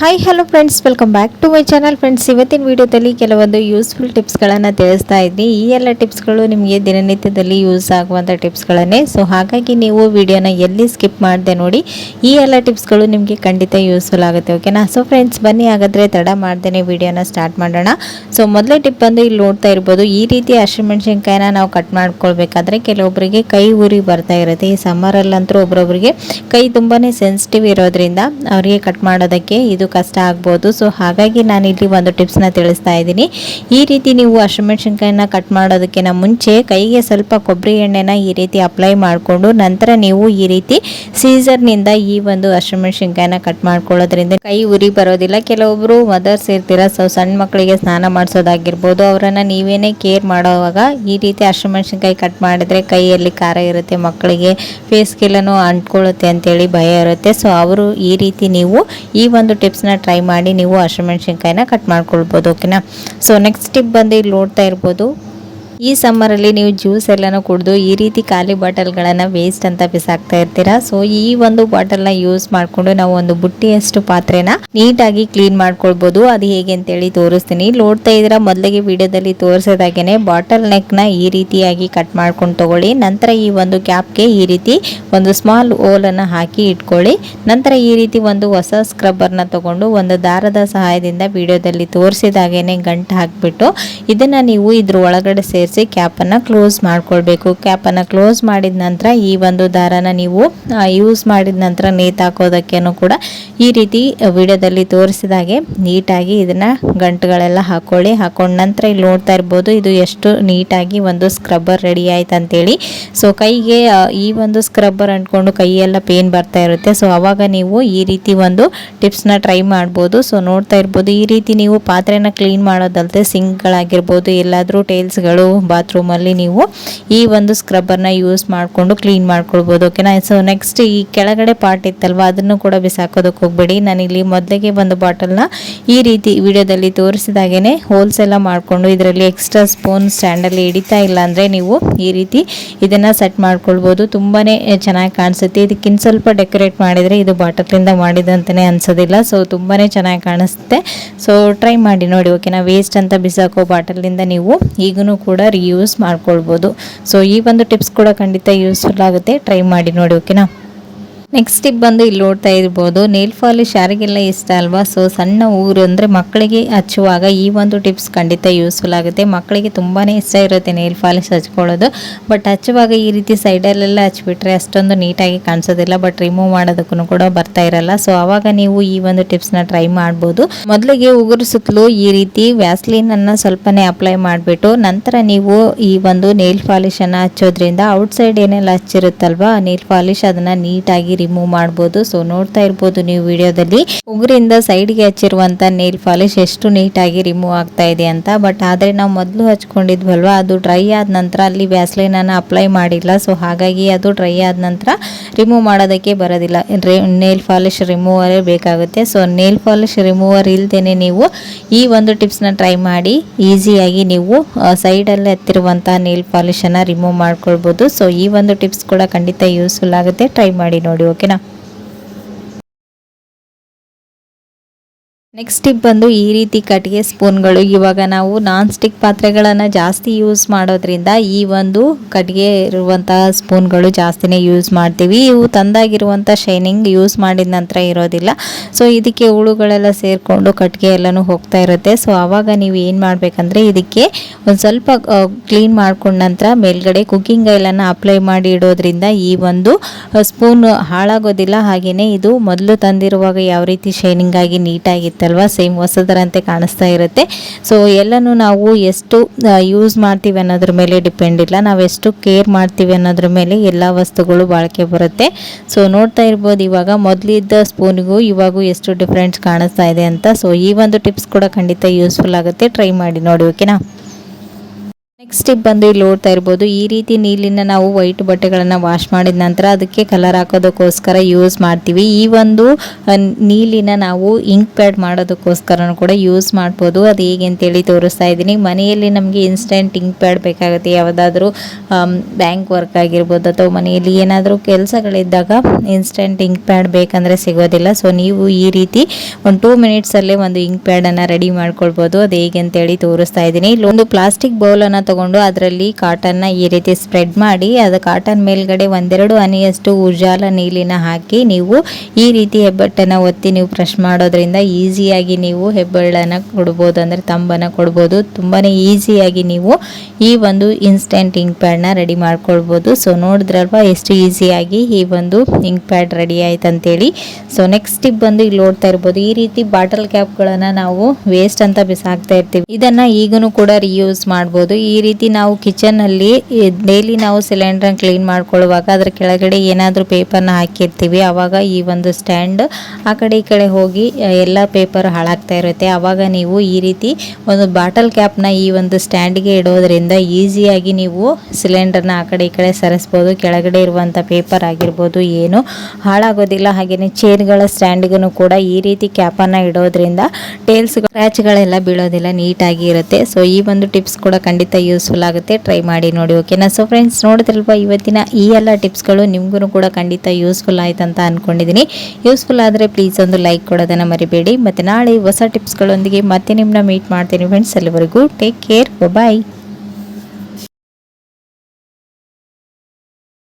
Hi hello friends welcome back to my channel friends ಇವತ್ತಿನ ವಿಡಿಯೋದಲ್ಲಿ ಕೆಲವೊಂದು ಯೂಸ್ಫುಲ್ ಟಿಪ್ಸ್ಗಳನ್ನು ತಿಳಿಸ್ತಾ ಇದ್ದೀನಿ ಈ ಎಲ್ಲ ಟಿಪ್ಸ್ಗಳು ನಿಮಗೆ ದಿನನಿತ್ಯದಲ್ಲಿ ಯೂಸ್ ಆಗುವಂಥ ಟಿಪ್ಸ್ಗಳನ್ನೇ ಸೊ ಹಾಗಾಗಿ ನೀವು ವಿಡಿಯೋನ ಎಲ್ಲಿ ಸ್ಕಿಪ್ ಮಾಡಿದೆ ನೋಡಿ, ಈ ಎಲ್ಲ ಟಿಪ್ಸ್ಗಳು ನಿಮಗೆ ಖಂಡಿತ ಯೂಸ್ಫುಲ್ ಆಗುತ್ತೆ ಓಕೆನಾ ಸೊ ಫ್ರೆಂಡ್ಸ್ ಬನ್ನಿ ಹಾಗಾದರೆ ತಡ ಮಾಡ್ದೇ ವಿಡಿಯೋನ ಸ್ಟಾರ್ಟ್ ಮಾಡೋಣ. ಸೊ ಮೊದಲೇ ಟಿಪ್ ಬಂದು ಇಲ್ಲಿ ನೋಡ್ತಾ ಇರ್ಬೋದು, ಈ ರೀತಿ ಹಸಿಮೆಣಸಿನ್ಕಾಯಿನ ನಾವು ಕಟ್ ಮಾಡ್ಕೊಳ್ಬೇಕಾದ್ರೆ ಕೆಲವೊಬ್ಬರಿಗೆ ಕೈ ಉರಿ ಬರ್ತಾ ಇರುತ್ತೆ. ಈ ಸಮ್ಮರಲ್ಲಂತೂ ಒಬ್ರೊಬ್ರಿಗೆ ಕೈ ತುಂಬಾ ಸೆನ್ಸಿಟಿವ್ ಇರೋದ್ರಿಂದ ಅವರಿಗೆ ಕಟ್ ಮಾಡೋದಕ್ಕೆ ಇದು ಕಷ್ಟ ಆಗ್ಬೋದು. ಸೊ ಹಾಗಾಗಿ ನಾನು ಇಲ್ಲಿ ಒಂದು ಟಿಪ್ಸ್ನ ತಿಳಿಸ್ತಾ ಇದ್ದೀನಿ. ಈ ರೀತಿ ನೀವು ಹಸಿಮೆಣಸಿನ್ಕಾಯಿನ ಕಟ್ ಮಾಡೋದಕ್ಕಿಂತ ಮುಂಚೆ ಕೈಗೆ ಸ್ವಲ್ಪ ಕೊಬ್ಬರಿ ಎಣ್ಣೆನ ಈ ರೀತಿ ಅಪ್ಲೈ ಮಾಡಿಕೊಂಡು ನಂತರ ನೀವು ಈ ರೀತಿ ಸೀಸರ್ನಿಂದ ಈ ಒಂದು ಹಸಿಮೆಣಸಿನ್ಕಾಯಿನ ಕಟ್ ಮಾಡ್ಕೊಳ್ಳೋದ್ರಿಂದ ಕೈ ಉರಿ ಬರೋದಿಲ್ಲ. ಕೆಲವೊಬ್ಬರು ಮದರ್ಸ್ ಇರ್ತೀರ ಸೊ ಸಣ್ಣ ಮಕ್ಕಳಿಗೆ ಸ್ನಾನ ಮಾಡಿಸೋದಾಗಿರ್ಬೋದು. ಅವರನ್ನು ನೀವೇನೇ ಕೇರ್ ಮಾಡೋವಾಗ ಈ ರೀತಿ ಹಸಿಮೆಣ್ಸಿನ್ಕಾಯಿ ಕಟ್ ಮಾಡಿದ್ರೆ ಕೈಯಲ್ಲಿ ಖಾರ ಇರುತ್ತೆ, ಮಕ್ಕಳಿಗೆ ಫೇಸ್ಗೆಲ್ಲನೂ ಅಂಟ್ಕೊಳ್ಳುತ್ತೆ ಅಂತೇಳಿ ಭಯ ಇರುತ್ತೆ. ಸೊ ಅವರು ಈ ರೀತಿ ನೀವು ಈ ಒಂದು ಟಿಪ್ಸ್ನ ಟ್ರೈ ಮಾಡಿ ನೀವು ಹಸಿಮೆಣಸಿನ್ಕಾಯಿನ ಕಟ್ ಮಾಡ್ಕೊಳ್ಬೋದು ಓಕೆನಾ ಸೊ ನೆಕ್ಸ್ಟ್ ಟಿಪ್ ಬಂದು ಇಲ್ಲಿ ನೋಡ್ತಾ ಇರ್ಬೋದು ಈ ಸಮ್ಮರಲ್ಲಿ ನೀವು ಜ್ಯೂಸ್ ಎಲ್ಲನೂ ಕುಡಿದು ಈ ರೀತಿ ಖಾಲಿ ಬಾಟಲ್ಗಳನ್ನು ವೇಸ್ಟ್ ಅಂತ ಬಿಸಾಕ್ತಾ ಇರ್ತೀರಾ? ಸೊ ಈ ಒಂದು ಬಾಟಲ್ನ ಯೂಸ್ ಮಾಡಿಕೊಂಡು ನಾವು ಒಂದು ಬುಟ್ಟಿಯಷ್ಟು ಪಾತ್ರೆನ ನೀಟಾಗಿ ಕ್ಲೀನ್ ಮಾಡ್ಕೊಳ್ಬೋದು. ಅದು ಹೇಗೆ ಅಂತೇಳಿ ತೋರಿಸ್ತೀನಿ. ನೋಡ್ತಾ ಇದ್ದೀರಾ, ಮೊದಲಿಗೆ ವಿಡಿಯೋದಲ್ಲಿ ತೋರಿಸೋದಾಗೇನೆ ಬಾಟಲ್ ನೆಕ್ನ ಈ ರೀತಿಯಾಗಿ ಕಟ್ ಮಾಡ್ಕೊಂಡು ತಗೊಳ್ಳಿ. ನಂತರ ಈ ಒಂದು ಕ್ಯಾಪ್ಗೆ ಈ ರೀತಿ ಒಂದು ಸ್ಮಾಲ್ ಓಲನ್ನು ಹಾಕಿ ಇಟ್ಕೊಳ್ಳಿ. ನಂತರ ಈ ರೀತಿ ಒಂದು ಹೊಸ ಸ್ಕ್ರಬ್ಬರ್ನ ತಗೊಂಡು ಒಂದು ದಾರದ ಸಹಾಯದಿಂದ ವಿಡಿಯೋದಲ್ಲಿ ತೋರಿಸಿದಾಗೇನೆ ಗಂಟು ಹಾಕಿಬಿಟ್ಟು ಇದನ್ನು ನೀವು ಇದ್ರ ಒಳಗಡೆ ಸೇರಿಸಿ ಕ್ಯಾಪನ್ನು ಕ್ಲೋಸ್ ಮಾಡಿಕೊಳ್ಬೇಕು. ಕ್ಯಾಪನ್ನು ಕ್ಲೋಸ್ ಮಾಡಿದ ನಂತರ ಈ ಒಂದು ದಾರನ ನೀವು ಯೂಸ್ ಮಾಡಿದ ನಂತರ ನೇತಾಕೋದಕ್ಕೇನು ಕೂಡ ಈ ರೀತಿ ವಿಡಿಯೋದಲ್ಲಿ ತೋರಿಸಿದ ಹಾಗೆ ನೀಟಾಗಿ ಇದನ್ನು ಗಂಟುಗಳೆಲ್ಲ ಹಾಕೊಳ್ಳಿ. ಹಾಕೊಂಡ ನಂತರ ಇಲ್ಲಿ ನೋಡ್ತಾ ಇರ್ಬೋದು ಇದು ಎಷ್ಟು ನೀಟಾಗಿ ಒಂದು ಸ್ಕ್ರಬ್ಬರ್ ರೆಡಿ ಆಯ್ತು ಅಂತೇಳಿ ಸೊ, ಕೈಗೆ ಈ ಒಂದು ಸ್ಕ್ರಬ್ಬರ್ ಅಂಟ್ಕೊಂಡು ಕೈಯೆಲ್ಲ ಪೇನ್ ಬರ್ತಾ ಇರುತ್ತೆ. ಸೊ, ಅವಾಗ ನೀವು ಈ ರೀತಿ ಒಂದು ಟಿಪ್ಸ್ನ ಟ್ರೈ ಮಾಡ್ಬೋದು. ಸೊ, ನೋಡ್ತಾ ಇರ್ಬೋದು ಈ ರೀತಿ ನೀವು ಪಾತ್ರೆನ ಕ್ಲೀನ್ ಮಾಡೋದಲ್ಲದೆ ಸಿಂಕ್ಗಳಾಗಿರ್ಬೋದು, ಎಲ್ಲಾದರೂ ಟೈಲ್ಸ್ಗಳು ಬಾತ್ರೂಮಲ್ಲಿ ನೀವು ಈ ಒಂದು ಸ್ಕ್ರಬ್ಬರ್ನ ಯೂಸ್ ಮಾಡಿಕೊಂಡು ಕ್ಲೀನ್ ಮಾಡ್ಕೊಳ್ಬೋದು ಓಕೆನಾ ಸೊ ನೆಕ್ಸ್ಟ್ ಈ ಕೆಳಗಡೆ ಪಾರ್ಟ್ ಇತ್ತಲ್ವ, ಅದನ್ನು ಕೂಡ ಬಿಸಾಕೋದಕ್ಕೆ ಹೋಗ್ಬೇಡಿ. ನಾನಿಲ್ಲಿ ಮೊದಲಿಗೆ ಒಂದು ಬಾಟಲ್ನ ಈ ರೀತಿ ವಿಡಿಯೋದಲ್ಲಿ ತೋರಿಸಿದಾಗೇ ಹೋಲ್ಸ್ ಎಲ್ಲ ಮಾಡಿಕೊಂಡು ಇದರಲ್ಲಿ ಎಕ್ಸ್ಟ್ರಾ ಸ್ಪೂನ್ ಸ್ಟ್ಯಾಂಡಲ್ಲಿ ಹಿಡಿತಾ ಇಲ್ಲ ಅಂದರೆ ನೀವು ಈ ರೀತಿ ಇದನ್ನು ಸೆಟ್ ಮಾಡ್ಕೊಳ್ಬೋದು. ತುಂಬಾ ಚೆನ್ನಾಗಿ ಕಾಣಿಸುತ್ತೆ. ಇದಕ್ಕಿಂತ ಸ್ವಲ್ಪ ಡೆಕೋರೇಟ್ ಮಾಡಿದರೆ ಇದು ಬಾಟಲಿಂದ ಮಾಡಿದಂತಲೇ ಅನಿಸೋದಿಲ್ಲ. ಸೊ ತುಂಬಾ ಚೆನ್ನಾಗಿ ಕಾಣಿಸುತ್ತೆ. ಸೊ ಟ್ರೈ ಮಾಡಿ ನೋಡಿ ಓಕೆನಾ ವೇಸ್ಟ್ ಅಂತ ಬಿಸಾಕೋ ಬಾಟಲಿಂದ ನೀವು ಈಗೂ ಕೂಡ ರಿಯೂಸ್ ಮಾಡ್ಕೊಳ್ಬೋದು. ಸೊ ಈ ಒಂದು ಟಿಪ್ಸ್ ಕೂಡ ಖಂಡಿತ ಯೂಸ್ಫುಲ್ ಆಗುತ್ತೆ. ಟ್ರೈ ಮಾಡಿ ನೋಡಿ ಓಕೆನಾ ನೆಕ್ಸ್ಟ್ ಟಿಪ್ ಬಂದು ಇಲ್ಲಿ ನೋಡ್ತಾ ಇರ್ಬೋದು ನೇಲ್ ಪಾಲಿಶ್ ಯಾರಿಗೆಲ್ಲ ಇಷ್ಟ ಅಲ್ವಾ? ಸೊ ಸಣ್ಣ ಊರು ಅಂದರೆ ಮಕ್ಕಳಿಗೆ ಹಚ್ಚುವಾಗ ಈ ಒಂದು ಟಿಪ್ಸ್ ಖಂಡಿತ ಯೂಸ್ಫುಲ್ ಆಗುತ್ತೆ. ಮಕ್ಕಳಿಗೆ ತುಂಬಾ ಇಷ್ಟ ಇರುತ್ತೆ ನೇಲ್ ಪಾಲಿಶ್ ಹಚ್ಕೊಳ್ಳೋದು. ಬಟ್ ಹಚ್ಚುವಾಗ ಈ ರೀತಿ ಸೈಡಲ್ಲೆಲ್ಲ ಹಚ್ಬಿಟ್ರೆ ಅಷ್ಟೊಂದು ನೀಟಾಗಿ ಕಾಣಿಸೋದಿಲ್ಲ. ಬಟ್ ರಿಮೂವ್ ಮಾಡೋದಕ್ಕೂ ಕೂಡ ಬರ್ತಾ ಇರಲ್ಲ. ಸೊ ಅವಾಗ ನೀವು ಈ ಒಂದು ಟಿಪ್ಸ್ನ ಟ್ರೈ ಮಾಡ್ಬೋದು. ಮೊದಲಿಗೆ ಉಗುರು ಸುತ್ತಲೂ ಈ ರೀತಿ ವ್ಯಾಸ್ಲಿನನ್ನು ಸ್ವಲ್ಪನೇ ಅಪ್ಲೈ ಮಾಡಿಬಿಟ್ಟು, ನಂತರ ನೀವು ಈ ಒಂದು ನೇಲ್ ಪಾಲಿಶನ್ನು ಹಚ್ಚೋದ್ರಿಂದ ಔಟ್ಸೈಡ್ ಏನೆಲ್ಲ ಹಚ್ಚಿರುತ್ತಲ್ವಾ ನೇಲ್ ಪಾಲಿಶ್ ಅದನ್ನು ನೀಟಾಗಿ ರಿಮೂವ್ ಮಾಡ್ಬೋದು. ಸೊ ನೋಡ್ತಾ ಇರ್ಬೋದು ನೀವು ವಿಡಿಯೋದಲ್ಲಿ. ಉಗುರಿಂದ ಸೈಡ್ಗೆ ಹಚ್ಚಿರುವಂಥ ನೇಲ್ ಪಾಲಿಶ್ ಎಷ್ಟು ನೀಟಾಗಿ ರಿಮೂವ್ ಆಗ್ತಾ ಇದೆ ಅಂತ. ಬಟ್ ಆದ್ರೆ ನಾವು ಮೊದಲು ಹಚ್ಕೊಂಡಿದ್ವಲ್ವಾ, ಅದು ಡ್ರೈ ಆದ ನಂತರ ಅಲ್ಲಿ ವ್ಯಾಸ್ಲೈನನ್ನು ಅಪ್ಲೈ ಮಾಡಿಲ್ಲ. ಸೊ ಹಾಗಾಗಿ ಅದು ಡ್ರೈ ಆದ ನಂತರ ರಿಮೂವ್ ಮಾಡೋದಕ್ಕೆ ಬರೋದಿಲ್ಲ. ನೇಲ್ ಪಾಲಿಶ್ ರಿಮೂವರ್ ಬೇಕಾಗುತ್ತೆ. ಸೊ ನೇಲ್ ಪಾಲಿಶ್ ರಿಮೂವರ್ ಇಲ್ದೇನೆ ನೀವು ಈ ಒಂದು ಟಿಪ್ಸ್ನ ಟ್ರೈ ಮಾಡಿ ಈಸಿಯಾಗಿ ನೀವು ಸೈಡಲ್ಲಿ ಹತ್ತಿರುವಂಥ ನೇಲ್ ಪಾಲಿಶನ್ನು ರಿಮೂವ್ ಮಾಡ್ಕೊಳ್ಬೋದು. ಸೊ ಈ ಒಂದು ಟಿಪ್ಸ್ ಕೂಡ ಖಂಡಿತ ಯೂಸ್ಫುಲ್ ಆಗುತ್ತೆ. ಟ್ರೈ ಮಾಡಿ ನೋಡಿ. ಓಕೆನಾ ನೆಕ್ಸ್ಟ್ ಟಿಪ್ ಬಂದು ಈ ರೀತಿ ಕಟ್ಟಿಗೆ ಸ್ಪೂನ್ಗಳು. ಇವಾಗ ನಾವು ನಾನ್ ಸ್ಟಿಕ್ ಪಾತ್ರೆಗಳನ್ನು ಜಾಸ್ತಿ ಯೂಸ್ ಮಾಡೋದ್ರಿಂದ ಈ ಒಂದು ಕಟ್ಟಿಗೆ ಇರುವಂತಹ ಸ್ಪೂನ್ಗಳು ಜಾಸ್ತಿನೇ ಯೂಸ್ ಮಾಡ್ತೀವಿ. ಇವು ತಂದಾಗಿರುವಂಥ ಶೈನಿಂಗ್ ಯೂಸ್ ಮಾಡಿದ ನಂತರ ಇರೋದಿಲ್ಲ. ಸೊ ಇದಕ್ಕೆ ಹುಳುಗಳೆಲ್ಲ ಸೇರಿಕೊಂಡು ಕಟ್ಟಿಗೆ ಎಲ್ಲನೂ ಹೋಗ್ತಾ ಇರುತ್ತೆ. ಸೊ ಆವಾಗ ನೀವು ಏನು ಮಾಡಬೇಕಂದ್ರೆ ಇದಕ್ಕೆ ಒಂದು ಸ್ವಲ್ಪ ಕ್ಲೀನ್ ಮಾಡ್ಕೊಂಡ ನಂತರ ಮೇಲ್ಗಡೆ ಕುಕ್ಕಿಂಗ್ ಆಯಿಲನ್ನು ಅಪ್ಲೈ ಮಾಡಿ ಇಡೋದ್ರಿಂದ ಈ ಒಂದು ಸ್ಪೂನ್ ಹಾಳಾಗೋದಿಲ್ಲ. ಹಾಗೆಯೇ ಇದು ಮೊದಲು ತಂದಿರುವಾಗ ಯಾವ ರೀತಿ ಶೈನಿಂಗ್ ಆಗಿ ನೀಟಾಗಿತ್ತಲ್ವ ಸೇಮ್ ಹೊಸದರಂತೆ ಕಾಣಿಸ್ತಾ ಇರುತ್ತೆ. ಸೊ ಎಲ್ಲನೂ ನಾವು ಎಷ್ಟು ಯೂಸ್ ಮಾಡ್ತೀವಿ ಅನ್ನೋದ್ರ ಮೇಲೆ ಡಿಪೆಂಡ್ ಇಲ್ಲ. ನಾವು ಎಷ್ಟು ಕೇರ್ ಮಾಡ್ತೀವಿ ಅನ್ನೋದ್ರ ಮೇಲೆ ಎಲ್ಲ ವಸ್ತುಗಳು ಬಾಳಿಕೆ ಬರುತ್ತೆ. ಸೊ ನೋಡ್ತಾ ಇರ್ಬೋದು, ಇವಾಗ ಮೊದಲಿದ್ದ ಸ್ಪೂನಿಗೂ ಇವಾಗೂ ಎಷ್ಟು ಡಿಫ್ರೆನ್ಸ್ ಕಾಣಿಸ್ತಾ ಇದೆ ಅಂತ. ಸೊ ಈ ಒಂದು ಟಿಪ್ಸ್ ಕೂಡ ಖಂಡಿತ ಯೂಸ್ಫುಲ್ ಆಗುತ್ತೆ. ಟ್ರೈ ಮಾಡಿ ನೋಡಿ ಓಕೆನಾ ನೆಕ್ಸ್ಟ್ ಸ್ಟೆಪ್ ಬಂದು ಇಲ್ಲಿ ನೋಡ್ತಾ ಇರ್ಬೋದು. ಈ ರೀತಿ ನೀಲಿನ ನಾವು ವೈಟ್ ಬಟ್ಟೆಗಳನ್ನು ವಾಶ್ ಮಾಡಿದ ನಂತರ ಅದಕ್ಕೆ ಕಲರ್ ಹಾಕೋದಕ್ಕೋಸ್ಕರ ಯೂಸ್ ಮಾಡ್ತೀವಿ. ಈ ಒಂದು ನೀಲಿನ ನಾವು ಇಂಕ್ ಪ್ಯಾಡ್ ಮಾಡೋದಕ್ಕೋಸ್ಕರನೂ ಕೂಡ ಯೂಸ್ ಮಾಡ್ಬೋದು. ಅದು ಹೇಗೆ ಅಂತೇಳಿ ತೋರಿಸ್ತಾ ಇದ್ದೀನಿ. ಮನೆಯಲ್ಲಿ ನಮಗೆ ಇನ್ಸ್ಟೆಂಟ್ ಇಂಕ್ ಪ್ಯಾಡ್ ಬೇಕಾಗುತ್ತೆ. ಯಾವುದಾದ್ರೂ ಬ್ಯಾಂಕ್ ವರ್ಕ್ ಆಗಿರ್ಬೋದು ಅಥವಾ ಮನೆಯಲ್ಲಿ ಏನಾದರೂ ಕೆಲಸಗಳಿದ್ದಾಗ ಇನ್ಸ್ಟೆಂಟ್ ಇಂಕ್ ಪ್ಯಾಡ್ ಬೇಕಂದರೆ ಸಿಗೋದಿಲ್ಲ. ಸೊ ನೀವು ಈ ರೀತಿ ಒಂದು ಟೂ ಮಿನಿಟ್ಸಲ್ಲೇ ಒಂದು ಇಂಕ್ ಪ್ಯಾಡನ್ನು ರೆಡಿ ಮಾಡ್ಕೊಳ್ಬೋದು. ಅದು ಹೇಗೆ ಅಂತೇಳಿ ತೋರಿಸ್ತಾ ಇದ್ದೀನಿ. ಇಲ್ಲೊಂದು ಪ್ಲಾಸ್ಟಿಕ್ ಬೌಲನ್ನು ತಗೊಂಡು ಅದರಲ್ಲಿ ಕಾಟನ್ನ ಈ ರೀತಿ ಸ್ಪ್ರೆಡ್ ಮಾಡಿ, ಅದು ಕಾಟನ್ ಮೇಲ್ಗಡೆ ಒಂದೆರಡು ಹನಿಯಷ್ಟು ಉಜಾಲ ನೀಲಿನ ಹಾಕಿ ನೀವು ಈ ರೀತಿ ಹೆಬ್ಬಟ್ಟನ್ನು ಒತ್ತಿ ನೀವು ಬ್ರಷ್ ಮಾಡೋದ್ರಿಂದ ಈಸಿಯಾಗಿ ನೀವು ಹೆಬ್ಬೆಳ್ಳನ್ನು ಕೊಡ್ಬೋದು, ಅಂದರೆ ತಂಬನ್ನು ಕೊಡ್ಬೋದು. ತುಂಬಾ ಈಸಿಯಾಗಿ ನೀವು ಈ ಒಂದು ಇನ್ಸ್ಟೆಂಟ್ ಇಂಕ್ ಪ್ಯಾಡ್ನ ರೆಡಿ ಮಾಡ್ಕೊಳ್ಬೋದು. ಸೊ ನೋಡಿದ್ರಲ್ವ, ಎಷ್ಟು ಈಸಿಯಾಗಿ ಈ ಒಂದು ಇಂಕ್ ಪ್ಯಾಡ್ ರೆಡಿ ಆಯ್ತು ಅಂತೇಳಿ ಸೊ ನೆಕ್ಸ್ಟ್ ಟಿಪ್ ಬಂದು ಇಲ್ಲಿ ನೋಡ್ತಾ ಇರ್ಬೋದು. ಈ ರೀತಿ ಬಾಟಲ್ ಕ್ಯಾಪ್ಗಳನ್ನು ನಾವು ವೇಸ್ಟ್ ಅಂತ ಬಿಸಾಕ್ತಾ ಇರ್ತೀವಿ. ಇದನ್ನ ಈಗಲೂ ಕೂಡ ರಿಯೂಸ್ ಮಾಡ್ಬೋದು. ಈ ರೀತಿ ನಾವು ಕಿಚನ್ ಅಲ್ಲಿ ಡೈಲಿ ನಾವು ಸಿಲಿಂಡರ್ ಕ್ಲೀನ್ ಮಾಡ್ಕೊಳ್ಳುವಾಗ ಅದರ ಕೆಳಗಡೆ ಏನಾದರೂ ಪೇಪರ್ನ ಹಾಕಿರ್ತೀವಿ. ಆವಾಗ ಈ ಒಂದು ಸ್ಟ್ಯಾಂಡ್ ಆ ಕಡೆ ಈ ಕಡೆ ಹೋಗಿ ಎಲ್ಲ ಪೇಪರ್ ಹಾಳಾಗ್ತಾ ಇರುತ್ತೆ. ಆವಾಗ ನೀವು ಈ ರೀತಿ ಒಂದು ಬಾಟಲ್ ಕ್ಯಾಪ್ನ ಈ ಒಂದು ಸ್ಟ್ಯಾಂಡ್ಗೆ ಇಡೋದ್ರಿಂದ ಈಸಿಯಾಗಿ ನೀವು ಸಿಲಿಂಡರ್ನ ಆ ಕಡೆ ಈ ಕಡೆ ಸರಿಸ್ಬೋದು. ಕೆಳಗಡೆ ಇರುವಂಥ ಪೇಪರ್ ಆಗಿರ್ಬೋದು, ಏನು ಹಾಳಾಗೋದಿಲ್ಲ. ಹಾಗೆಯೇ ಚೇರ್ಗಳ ಸ್ಟ್ಯಾಂಡ್ಗೂ ಕೂಡ ಈ ರೀತಿ ಕ್ಯಾಪನ್ನು ಇಡೋದ್ರಿಂದ ಟೇಲ್ಸ್ ಸ್ಕ್ರ್ಯಾಚ್ಗಳೆಲ್ಲ ಬೀಳೋದಿಲ್ಲ, ನೀಟಾಗಿ ಇರುತ್ತೆ. ಸೊ ಈ ಒಂದು ಟಿಪ್ಸ್ ಕೂಡ ಖಂಡಿತ ಯೂಸ್ಫುಲ್ ಆಗುತ್ತೆ. ಟ್ರೈ ಮಾಡಿ ನೋಡಿ ಓಕೆನಾ ಸೊ ಫ್ರೆಂಡ್ಸ್ ನೋಡಿದ್ರಲ್ವ, ಇವತ್ತಿನ ಈ ಎಲ್ಲ ಟಿಪ್ಸ್ಗಳು ನಿಮಗೂ ಕೂಡ ಖಂಡಿತ ಯೂಸ್ಫುಲ್ ಆಯ್ತು ಅಂತ ಅಂದ್ಕೊಂಡಿದ್ದೀನಿ ಯೂಸ್ಫುಲ್ ಆದರೆ ಪ್ಲೀಸ್ ಒಂದು ಲೈಕ್ ಕೊಡೋದನ್ನು ಮರಿಬೇಡಿ. ಮತ್ತು ನಾಳೆ ಹೊಸ ಟಿಪ್ಸ್ಗಳೊಂದಿಗೆ ಮತ್ತೆ ನಿಮ್ಮನ್ನ ಮೀಟ್ ಮಾಡ್ತೀನಿ ಫ್ರೆಂಡ್ಸ್ ಅಲ್ಲಿವರೆಗೂ ಟೇಕ್ ಕೇರ್ ಬಾಯ್